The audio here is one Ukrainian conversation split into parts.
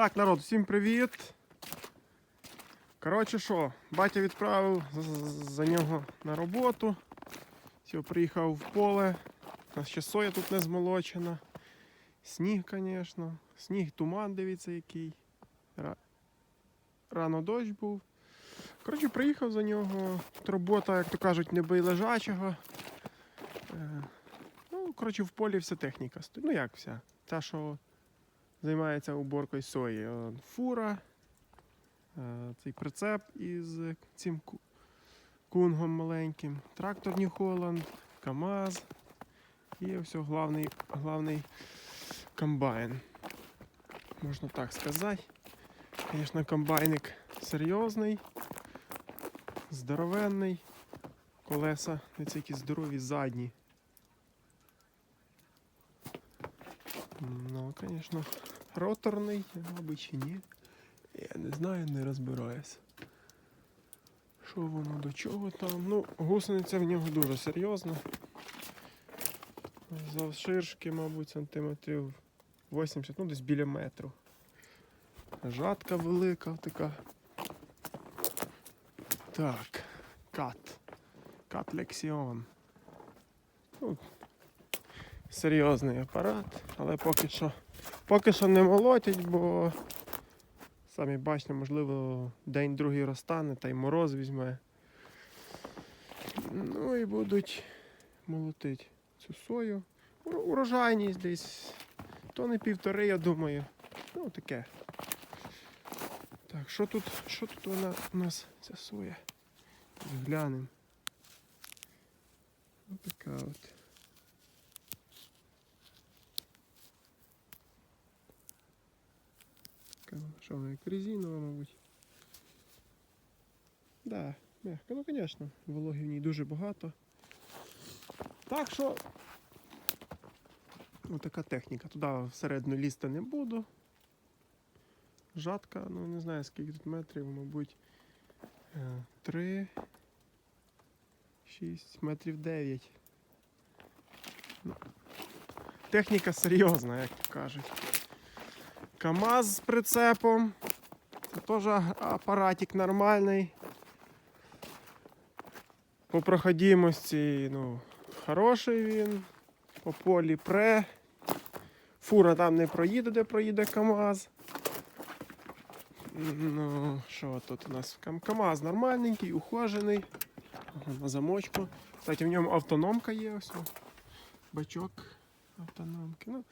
Так, народ, всім привіт. Коротше що, батя відправив за нього на роботу. Все, приїхав в поле. У нас ще соя тут не змолочена. Сніг, звісно. Сніг, туман, дивіться, який. Рано дощ був. Коротше, приїхав за нього. Тут робота, як то кажуть, не бий лежачого. Е, Ну, коротше, в полі вся техніка стоїть. Ну як вся? Та, що займається уборкою сої. Е, Фура, е, цей прицеп із цим кунгом маленьким, трактор New Holland, КАМАЗ і ось главний, главний комбайн. Можна так сказати. Звісно, комбайник серйозний, здоровенний. Колеса, ці які здорові задні. Ну, звісно, роторний, мабуть, чи ні. Я не знаю, не розбираюсь. Що воно до чого там? Ну, гусениця в нього дуже серйозна. Завширшки, мабуть, сантиметрів 80, ну десь біля метру. Жатка велика така. Так, кат. Кат Лексіон. Ну, серйозний апарат, але поки що, поки що не молотять, бо самі бачите, можливо, день-другий розтане та й мороз візьме. Ну і будуть молотити цю сою. Урожайність десь тони півтори, я думаю. Ну таке. Так, що тут, що тут вона у нас ця соя? Глянемо. Ось така от. Така, Що вона як резинова, мабуть. Да, мягко. Ну, звісно, вологи в ній дуже багато. Так що. Отака техніка. Туди всередину лізти не буду. Жатка, ну не знаю скільки тут метрів, мабуть. 3, 6, метрів 9. Ну, техніка серйозна, як кажуть. КАМАЗ з прицепом. Це теж апаратик нормальний. По проходимості, ну, хороший він. По полі пре. Фура там не проїде, де проїде КАМАЗ. Ну, що тут у нас? КАМАЗ нормальненький, ухожений. На замочку. Кстати, в ньому автономка є ось. Бачок автономки. Ну,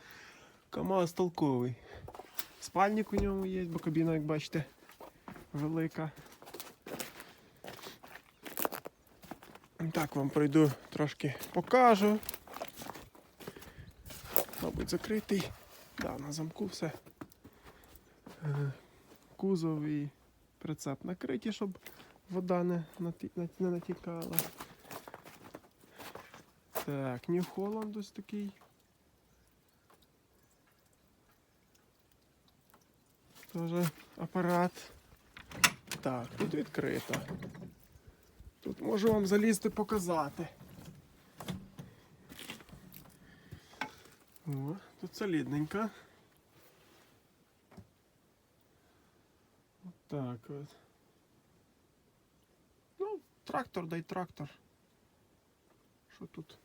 КАМАЗ толковий. Спальник у ньому є, бо кабіна, як бачите, велика. Так, вам пройду трошки покажу. Мабуть, закритий. Да, на замку все. Е, Кузов і прицеп накриті, щоб вода не, натікала. Так, New Holland ось такий. Тоже апарат. Так, тут відкрито. Тут можу вам залізти показати. О, тут солідненько. Так от. Ну, трактор дай трактор. Що тут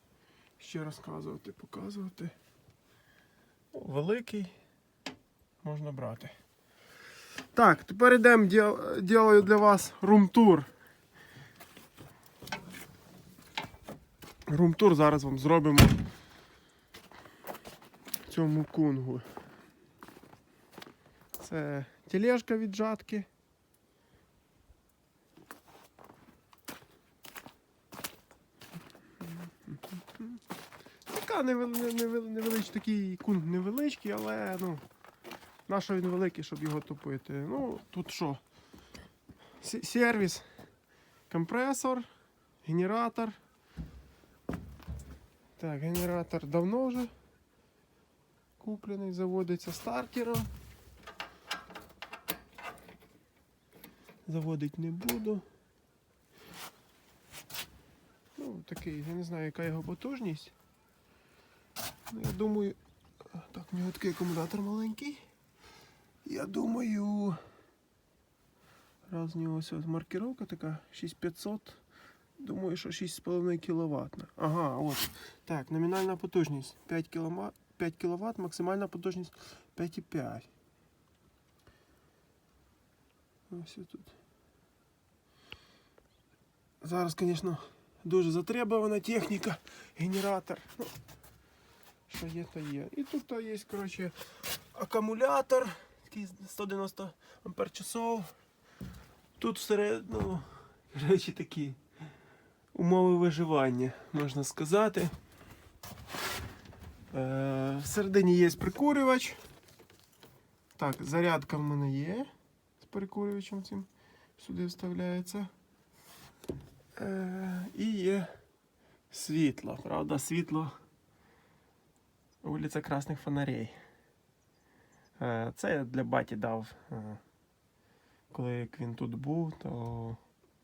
ще розказувати, показувати? Великий. Можна брати. Так, тепер йдемо, діл- ділаю для вас рум-тур. Рум-тур зараз вам зробимо цьому кунгу. Це тележка від жатки. Така невел- не- невеличкий такий кунг невеличкий, але ну. Нащо він великий, щоб його топити? Ну, тут що? Сервіс, компресор, генератор. Так, генератор давно вже куплений, заводиться стартером. Заводить не буду. Ну, такий, я не знаю, яка його потужність. Ну, я думаю. Так, у нього такий акумулятор маленький. Я думаю. Раз у нього ось маркировка така 6500. Думаю, що 6,5 кВт. Ага, от. Так, номінальна потужність 5 кВт, 5 кВт максимальна потужність 5,5. Ось тут. Зараз, звісно, дуже затребувана техніка, генератор. Ну, що є, то є. І тут є, коротше, акумулятор, такий 190 ампер. Тут всередину, речі, такі умови виживання, можна сказати. Е, всередині є прикурювач. Так, зарядка в мене є з прикурювачем цим сюди вставляється. Е, і є світло. Правда, світло вулиця Красних Фонарей. Е, Це я для баті дав. е, Коли як він тут був, то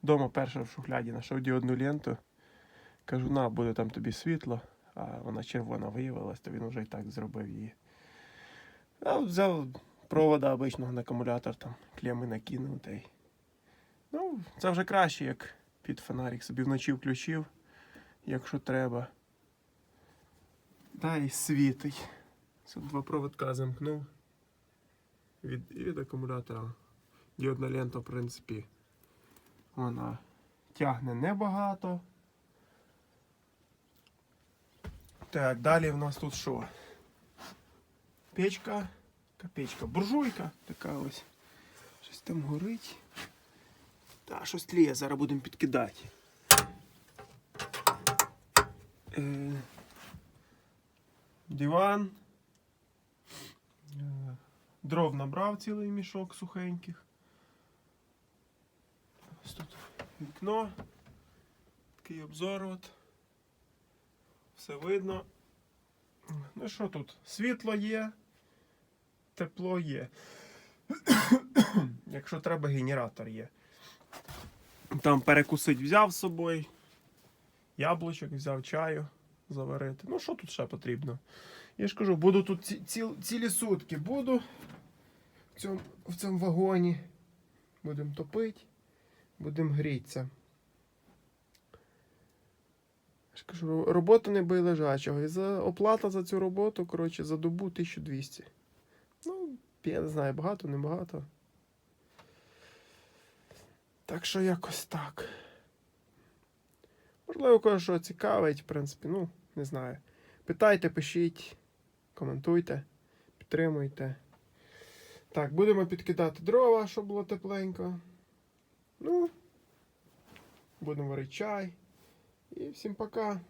вдома перше в шухляді знайшов діодну ленту. Кажу, на, буде там тобі світло, а вона червона виявилась, то він вже і так зробив її. А взяв провода обичного на акумулятор, там клеми накинув та й. Ну, це вже краще, як під фонарик собі вночі включив, якщо треба. Та й світить. Це два проводка замкнув. Від, від акумулятора. Діодна лента, в принципі, вона тягне небагато. Так, далі в нас тут що? Печка. Така печка. Буржуйка така ось. Щось там горить. Та, щось тліє, зараз будемо підкидати. Е, диван. Дров набрав цілий мішок сухеньких. Ось тут вікно. Такий обзор от. Все видно. Ну що тут? Світло є, тепло є. Якщо треба, генератор є. Там перекусить взяв з собою. Яблучок взяв чаю заварити. Ну, що тут ще потрібно? Я ж кажу, буду тут ці, ці, цілі сутки буду в цьому, в цьому вагоні. Будемо топити, будемо грітися. Кажу, робота не лежачого. І за оплата за цю роботу, коротше, за добу 1200. Ну, я не знаю, багато, не багато. Так що якось так. Можливо, кого що цікавить, в принципі, ну, не знаю. Питайте, пишіть, коментуйте, підтримуйте. Так, будемо підкидати дрова, щоб було тепленько. Ну, будемо варити чай. І всім пока.